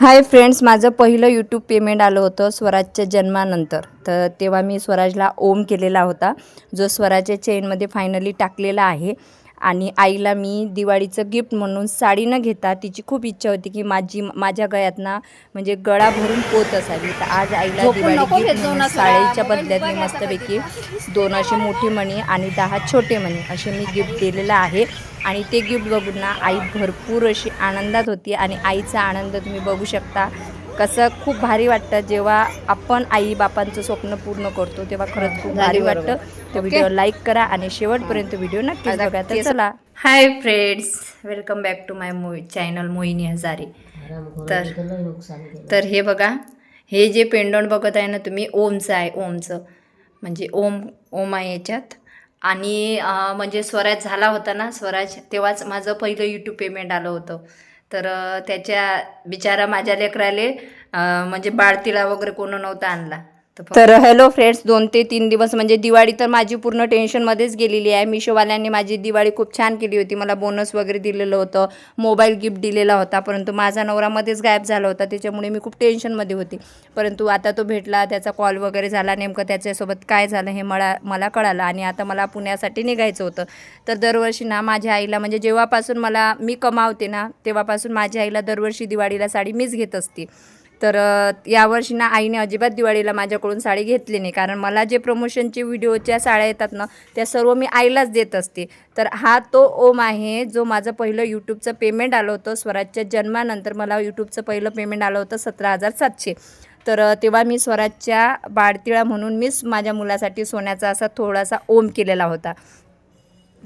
Hi friends माझं पहिलं YouTube payment आलं होतं स्वराजच्या जन्मानंतर. तर तेव्हा मी स्वराजला ओम केलेला होता जो स्वराजच्या चेनमध्ये फायनली टाकलेला आहे. आणि आईला मी दिवाळीचं गिफ्ट म्हणून साडी न घेता तिची खूप इच्छा होती की माझी माझ्या गळ्यात ना म्हणजे गळा भरून पोत असावी. तर आज आईला दिवाळी गिफ्ट म्हणून साडीच्या. बदल्यात मी मस्तपैकी दोन असे मोठे मणी आणि दहा छोटे मणी असे मी गिफ्ट दिलेलं आहे. आणि ते गिफ्ट बघून ना आई भरपूर अशी आनंदात होती आणि आईचा आनंद तुम्ही बघू शकता. कसं खूप भारी वाटतं जेव्हा आपण आई बापांचं स्वप्न पूर्ण करतो तेव्हा खरंच खूप भारी. वाटतं. तर व्हिडिओ लाईक करा आणि शेवटपर्यंत व्हिडिओ नक्कीच आता बघा. तर चला. Hi friends welcome back to my movie channel Mohini Hazare तर तर हे बघा हे जे पेंडॉन बघत आहे ना तुम्ही ओमचं आहे ओमचं. म्हणजे ओम ओम आहे याच्यात. आणि म्हणजे स्वराज झाला होता ना स्वराज तेव्हाच माझं पहिलं यूट्यूब पेमेंट आलं होतं. तर त्याच्या बिचारा माझ्या लेकराले म्हणजे बाळतीला वगैरे कोण नव्हता आणला. तर हॅलो फ्रेंड्स दोन ते तीन दिवस म्हणजे दिवाळी तर माझी पूर्ण टेन्शनमध्येच गेलेली आहे. मिशोवाल्यांनी माझी दिवाळी खूप छान केली होती. मला बोनस वगैरे दिलेलं होतं. मोबाईल गिफ्ट दिलेला होता. परंतु माझा नवरामध्येच गायब झाला होता. त्याच्यामुळे मी खूप टेन्शनमध्ये होती. परंतु आता तो भेटला त्याचा कॉल वगैरे झाला. नेमकं त्याच्यासोबत काय झालं हे मला मला कळालं आणि आता मला पुण्यासाठी निघायचं होतं. तर दरवर्षी ना माझ्या आईला म्हणजे जेव्हापासून मला मी कमावते ना तेव्हापासून माझ्या आईला दरवर्षी दिवाळीला साडी मीच घेत असते. तर यावर्षी ना आईने अजिबात दिवाळीला माझ्याकडून साडी घेतली नाही. कारण मला जे प्रमोशनचे व्हिडिओच्या साड्या येतात ना त्या सर्व मी आईलाच देत असते. तर हा तो ओम आहे जो माझं पहिलं यूट्यूबचं पेमेंट आलं होतं स्वराजच्या जन्मानंतर. मला यूट्यूबचं पहिलं पेमेंट आलं होतं सतरा हजार सातशे. तर तेव्हा मी स्वराजच्या बाळतिळा म्हणून मीच माझ्या मुलासाठी सोन्याचा असा थोडासा ओम केलेला होता.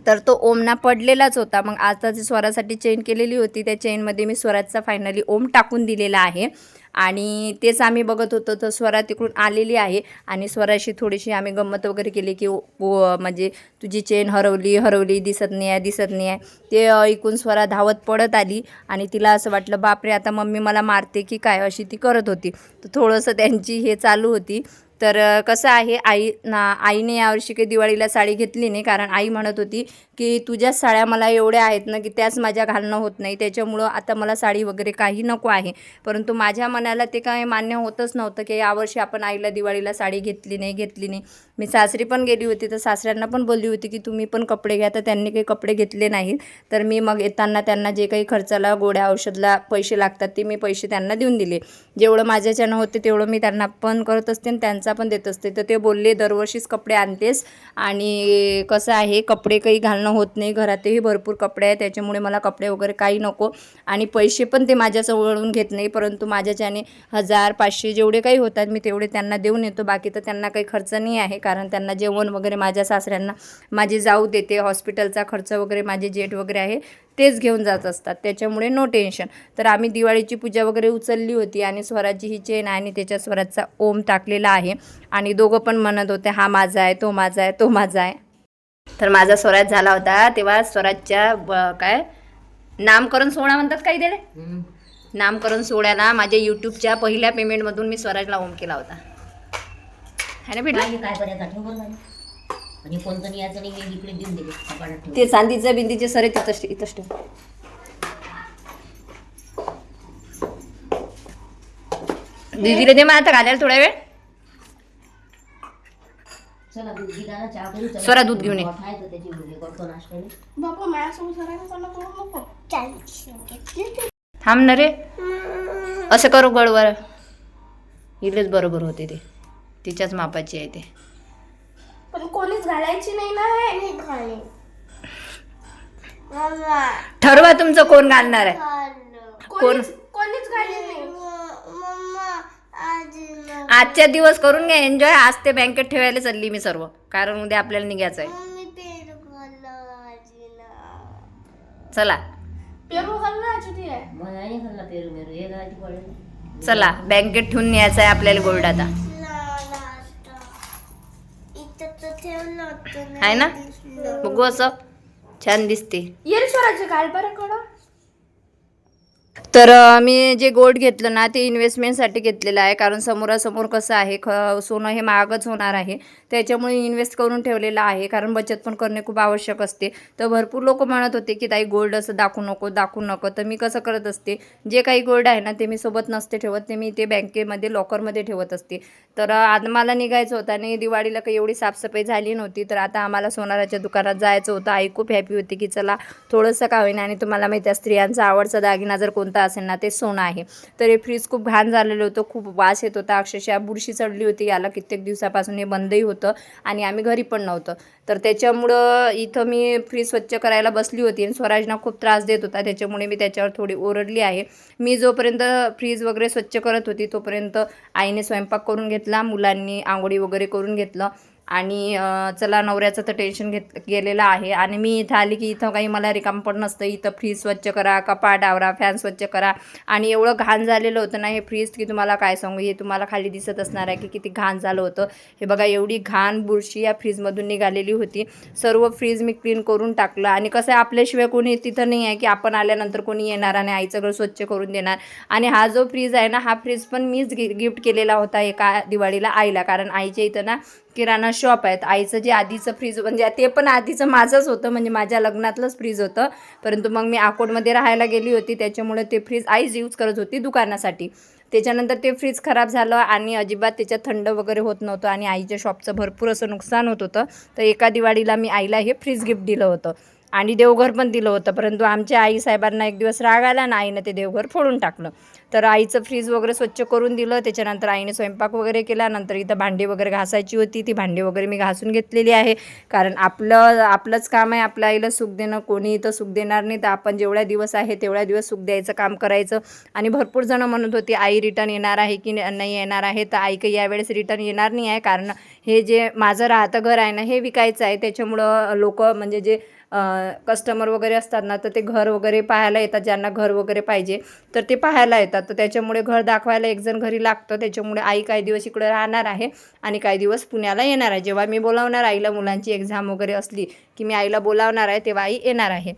तर तो ओमना पडलेलाच होता. मग आता जी स्वरासाठी चेन केलेली होती. त्या चेनमध्ये मी स्वराजचा फायनली ओम टाकून दिलेला आहे. आणि तेच आम्ही बघत होतो. तर स्वरा तिकडून आलेली आहे. आणि स्वराशी थोडीशी आम्ही गंमत वगैरे केली की म्हणजे तुझी चेन हरवली हरवली दिसत नाही आहे दिसत नाही आहे ते ऐकून स्वरा धावत पडत आली. आणि तिला असं वाटलं बापरे आता मम्मी मला मारते की काय अशी ती करत होती. तर थोडंसं त्यांची हे चालू होती. तर कसं आहे आई ना आईने यावर्षी काही दिवाळीला साडी घेतली नाही कारण आई म्हणत होती की तुझ्या साड्या मला एवढ्या आहेत ना की त्याच माझ्या घालणं होत नाही. त्याच्यामुळं आता मला साडी वगैरे काही नको आहे. परंतु माझ्या मनाला ते काय मान्य होतच नव्हतं की यावर्षी आपण आईला दिवाळीला साडी घेतली नाही घेतली नाही. मी सासरी पण गेली होती तर सासऱ्यांना पण बोलली होती की तुम्ही पण कपडे घ्या तर त्यांनी काही कपडे घेतले नाहीत. तर मी मग येताना त्यांना जे काही खर्चाला गोड्या औषधला पैसे लागतात ते मी पैसे त्यांना देऊन दिले. जेवढं माझ्याच्यानं होते तेवढं मी त्यांना पण करत असते आणि त्यांचा पण देत असते. तर ते बोलले दरवर्षीच कपडे आणतेस आणि कसं आहे कपडे काही घालणं होत नाही. घरातही भरपूर कपडे आहे त्याच्यामुळे मला कपडे वगैरे काही नको. आणि पैसे पण ते माझ्याजवळून घेत नाही. परंतु माझ्याच्याने हजार पाचशे जेवढे काही होतात मी तेवढे त्यांना देऊन येतो. बाकी तर त्यांना काही खर्च नाही आहे. कारण त्यांना जेवण वगैरे माझ्या सासऱ्यांना माझी जाऊ देते. हॉस्पिटलचा खर्च वगैरे माझे जेट वगैरे आहे तेच घेऊन जात असतात. त्याच्यामुळे नो टेन्शन तर आम्ही दिवाळीची पूजा वगैरे उचलली होती आणि स्वराची ही चेन आहे आणि त्याच्या स्वराचा ओम टाकलेला आहे. आणि दोघं पण म्हणत होते हा माझा आहे तो माझा आहे तो माझा आहे. तर माझा स्वराज झाला होता. तेव्हा स्वराजच्या काय? नामकरण सोहळा म्हणतात काही दिले नामकरण सोहळ्याला माझ्या यूट्यूबच्या पहिल्या पेमेंटमधून मी स्वराजला ओम केला होता. है ना बेटा? काय काय म्हणजे कोणतं नाही याचं नाही मी इकडे देऊन दिले. कपाटात ठेव ते चांदीचं बिंदीचे सरे तिथंच इथंच ठेव दीदीला दे मला आता घालायला थोडा वेळ. चला दूध घ्या ना चहा करू चला. स्वरा दूध घेऊन ये. खायचं त्याची हे करतो नाश्त्याने बापा माझ्यासोबत सरायला चालला करू नको? थांब ना रे. असं करू गडवर. इलेच बरोबर होते ते. तिच्याच मापाची आहे ते. पण कोणीच घालायची नाही ना हे. ठरवा तुमचं कोण घालणार आहे. कोण? कोणीच घाले नाही. आजच्या दिवस करून घ्या एन्जॉय आज ते बँकेत ठेवायला चालली मी सर्व. कारण उद्या आपल्याला निघायचं आहे. चला. पेरू घाल ना आजी ती आहे मला नाही खाल्ला पेरू मेरू हे घालायची पडेल चला बँकेत ठेवून न्यायचं आहे आपल्याला गोल्ड आता. आहे ना? बघू असं. छान दिसते. ये रे स्वराचे घाल बरं कडं. तर मी जे गोल्ड घेतलं ना ते इन्व्हेस्टमेंटसाठी घेतलेलं आहे. कारण समोरासमोर कसं आहे ख सोनं हे महागच होणार आहे. त्याच्यामुळे इन्व्हेस्ट करून ठेवलेलं आहे. कारण बचत पण करणे खूप आवश्यक असते. तर भरपूर लोक म्हणत होते की ताई गोल्ड असं दाखवू नको दाखवू नको. तर मी कसं करत असते जे काही गोल्ड आहे ना ते मी सोबत नसते ठेवत. ते मी ते बँकेमध्ये लॉकरमध्ये ठेवत असते. तर अ, आज मला निघायचं होतं आणि दिवाळीला काही एवढी साफसफाई झाली नव्हती. तर आता आम्हाला सोनाराच्या दुकानात जायचं होतं. आई खूप हॅपी होती की चला थोडंसं का होईना आणि तुम्हाला माहिती आहे स्त्रियांचा आवडचा दागिना जर कोणता असेल ना ते सोनं आहे. तर हे फ्रीज खूप घाण झालेलं होतं खूप वास येत होता. अक्षरशः बुरशी चढली होती याला कित्येक दिवसापासून हे बंदही होतं आणि आम्ही घरी पण नव्हतं. तर त्याच्यामुळं इथं मी फ्रीज स्वच्छ करायला बसली होती आणि स्वराजना खूप त्रास देत होता. त्याच्यामुळे मी त्याच्यावर थोडी ओरडली आहे. मी जोपर्यंत फ्रीज वगैरे स्वच्छ करत होती तोपर्यंत आईने स्वयंपाक करून घेतला मुलांनी आंघोळी वगैरे करून घेतलं. आणि चला नवऱ्याचं तर टेन्शन घेत गेलेलं आहे. आणि मी इथं आली की इथं काही मला रिकाम पण नसतं. इथं फ्रीज स्वच्छ करा कपाट आवरा फॅन स्वच्छ करा. आणि एवढं घाण झालेलं होतं ना हे फ्रीज की तुम्हाला काय सांगू? हे तुम्हाला खाली दिसत असणार आहे की किती घाण झालं होतं. हे बघा एवढी घाण बुरशी या फ्रीजमधून निघालेली होती. सर्व फ्रीज मी क्लीन करून टाकलं. आणि कसं आहे आपल्याशिवाय कोणी तिथं नाही आहे की आपण आल्यानंतर कोणी येणार आणि आईचं घर स्वच्छ करून देणार. आणि हा जो फ्रीज आहे ना हा फ्रीज पण मीच गि गिफ्ट केलेला होता एका दिवाळीला आईला. कारण आईच्या इथं ना किराणा शॉप आहेत. आईचं जे आधीचं फ्रीज म्हणजे ते पण आधीचं माझंच होतं म्हणजे माझ्या लग्नातलंच फ्रीज होतं. परंतु मग मी अकोटमध्ये राहायला गेली होती त्याच्यामुळे ते फ्रीज आईच यूज करत होती दुकानासाठी. त्याच्यानंतर ते फ्रीज खराब झालं आणि अजिबात त्याच्यात थंड वगैरे होत नव्हतं आणि आईच्या शॉपचं भरपूर असं नुकसान होत होतं. तर एका दिवाळीला मी आईला हे फ्रीज गिफ्ट दिलं होतं. आणि देवघर पण दिलं होतं. परंतु आमच्या आई साहेबांना एक दिवस राग आला ना आईनं ते देवघर फोडून टाकलं. तर आईचं फ्रीज वगैरे स्वच्छ करून दिलं. त्याच्यानंतर आईने स्वयंपाक वगैरे केला. नंतर इथं भांडी वगैरे घासायची होती. ती भांडी वगैरे मी घासून घेतलेली आहे. कारण आपलं आपलंच काम आहे. आपल्या आईला सुख देणं. कोणी इथं सुख देणार नाही. तर आपण जेवढ्या दिवस आहे तेवढ्या दिवस सुख द्यायचं काम करायचं. आणि भरपूर जणं म्हणत होती आई रिटर्न येणार आहे की नाही येणार आहे? तर आई काही यावेळेस रिटर्न येणार नाही आहे. कारण हे जे माझं राहतं घर आहे ना हे विकायचं आहे. त्याच्यामुळं लोक म्हणजे जे कस्टमर वगैरे असतात ना तर ते घर वगैरे पाहायला येतात ज्यांना घर वगैरे पाहिजे तर ते पाहायला येतात. तर त्याच्यामुळे घर दाखवायला एक जण घरी लागतं. त्याच्यामुळे आई काही दिवस इकडे राहणार आहे आणि काही दिवस पुण्याला येणार आहे. जेव्हा मी बोलावणार आईला मुलांची एक्झाम वगैरे असली की मी आईला बोलावणार आहे तेव्हा आई येणार आहे.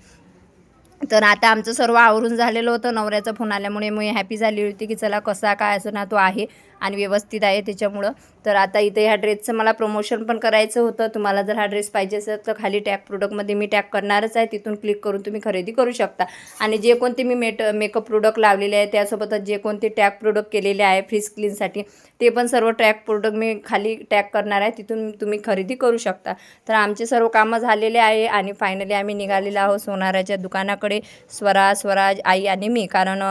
तर आता आमचं सर्व आवरून झालेलं होतं. नवऱ्याचा फोन आल्यामुळे मी हॅपी झाली होती की चला कसा काय असं ना तो आहे. आणि व्यवस्थित आहे त्याच्यामुळं. तर आता इथे ह्या ड्रेसचं मला प्रमोशन पण करायचं होतं. तुम्हाला जर हा ड्रेस पाहिजे असेल तर खाली टॅग प्रोडक्टमध्ये मी टॅग करणारच आहे. तिथून क्लिक करून तुम्ही खरेदी करू शकता. आणि जे कोणते मी मेट मेकअप प्रोडक्ट लावलेले आहे त्यासोबतच जे कोणते टॅग प्रोडक्ट केलेले आहे फ्रीज क्लीनसाठी ते पण सर्व टॅग प्रोडक्ट मी खाली टॅग करणार आहे. तिथून तुम्ही खरेदी करू शकता. तर आमचे सर्व कामं झालेले आहे आणि फायनली आम्ही निघालेलो आहोत सोनाराच्या दुकानाकडे. स्वरा स्वराज आई आणि मी. कारण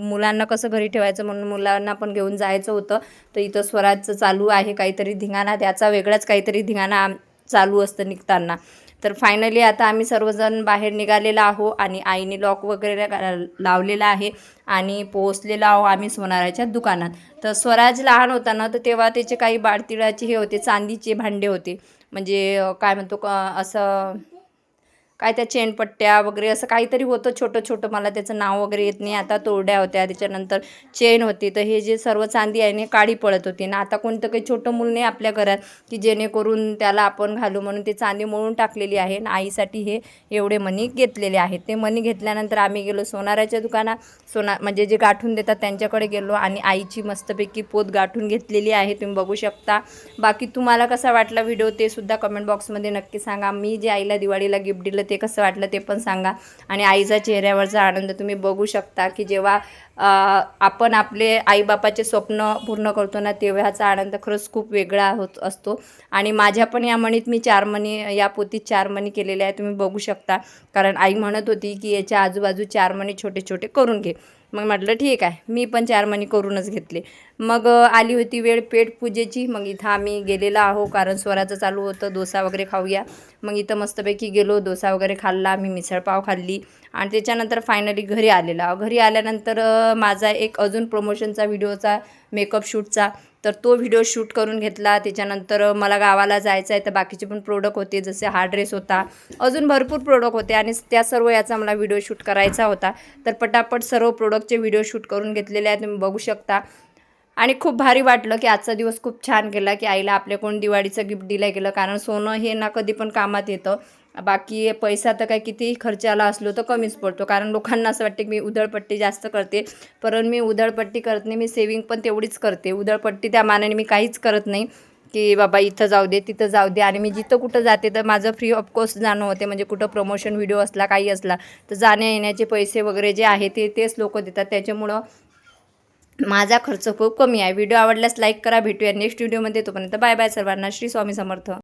मुलांना कसं घरी ठेवायचं म्हणून मुलांना पण घेऊन जायचं होतं. तर इथं स्वराजचं चालू आहे काहीतरी धिंगाणा त्याचा वेगळाच काहीतरी धिंगाणा आम- चालू असतं निघताना. तर फायनली आता आम्ही सर्वजण बाहेर निघालेलो आहो आणि आईने लॉक वगैरे लावलेला आहे आणि पोहोचलेलो आहो आम्ही सोनाराच्या दुकानात. तर स्वराज लहान होता ना तर तेव्हा त्याचे काही बाळतिळाचे हे होते चांदीचे भांडे होते. म्हणजे काय म्हणतो क- असं काय त्या चेनपट्ट्या वगैरे असं काहीतरी होतं छोटं छोटं मला त्याचं नाव वगैरे येत नाही. आता तोरड्या होत्या. त्याच्यानंतर चेन होती. तर हे जे सर्व चांदी आहे ना काळी पडत होती. ना आता कोणतं काही छोटं मूल नाही आपल्या घरात की जेणेकरून त्याला आपण घालू म्हणून ते चांदी मळून टाकलेली आहे. आणि आईसाठी हे एवढे मणी घेतलेले आहेत. ते मणी घेतल्यानंतर आम्ही गेलो सोनाराच्या दुकानात. सोना म्हणजे जे गाठून देतात त्यांच्याकडे गेलो आणि आईची मस्तपैकी पोत गाठून घेतलेली आहे. तुम्ही बघू शकता. बाकी तुम्हाला कसा वाटला व्हिडिओ ते सुद्धा कमेंट बॉक्समध्ये नक्की सांगा. मी जे आईला दिवाळीला गिफ्ट दिलं ते कसं वाटलं ते पण सांगा. आणि आईचा चेहऱ्यावरचा आनंद तुम्ही बघू शकता की जेव्हा आपण आपले आईबापाचे स्वप्न पूर्ण करतो ना तेव्हाचा आनंद खरंच खूप वेगळा होत असतो. आणि माझ्या पण या मणीत मी चार मणी या पोतीत चार मणी केलेल्या आहे तुम्ही बघू शकता. कारण आई म्हणत होती की याच्या आजूबाजू चार मणी छोटे छोटे करून घे. मग म्हटलं ठीक आहे मी पण चार मणी करूनच घेतले. मग आली होती वेळ पेट पूजेची. मग इथं आम्ही गेलेलो आहो कारण स्वराचं चालू होतं डोसा वगैरे खाऊया. मग इथं मस्तपैकी गेलो डोसा वगैरे खाल्ला मी मिसळपाव खाल्ली. आणि त्याच्यानंतर फायनली घरी आलेलो आहो घरी आल्यानंतर माझा एक अजून प्रमोशनचा व्हिडिओचा मेकअप शूटचा तर तो व्हिडिओ शूट करून घेतला. त्याच्यानंतर मला गावाला जायचं आहे तर बाकीचे पण प्रोडक्ट होते. जसे हा ड्रेस होता. अजून भरपूर प्रोडक्ट होते. आणि त्या सर्व याचा मला व्हिडिओ शूट करायचा होता. तर पटापट सर्व प्रोडक्टचे व्हिडिओ शूट करून घेतलेले आहेत. तुम्ही बघू शकता. आणि खूप भारी वाटलं की आजचा दिवस खूप छान गेला की आईला आपल्याकडून दिवाळीचं गिफ्ट दिलं गेलं. कारण सोनं हे ना कधी पण कामात येतं. बाकी पैसा तर काय कितीही खर्चाला असलो तर कमीच पडतो. कारण लोकांना असं वाटते की मी उधळपट्टी जास्त करते. परंतु मी उधळपट्टी करत नाही मी सेविंग पण तेवढीच करते. उधळपट्टी त्या मानाने मी काहीच करत नाही की बाबा इथं जाऊ दे तिथं जाऊ दे. आणि मी जिथं कुठं जाते तर माझं फ्री ऑफकोर्स जाणं होते. म्हणजे कुठं प्रमोशन व्हिडिओ असला काही असला तर जाण्या येण्याचे पैसे वगैरे जे आहे ते तेच लोक देतात. त्याच्यामुळं माझा खर्च खूप कमी आहे. व्हिडिओ आवडल्यास लाईक करा. भेटूया नेक्स्ट व्हिडिओमध्ये तोपर्यंत बाय बाय सर्वांना. श्री स्वामी समर्थ.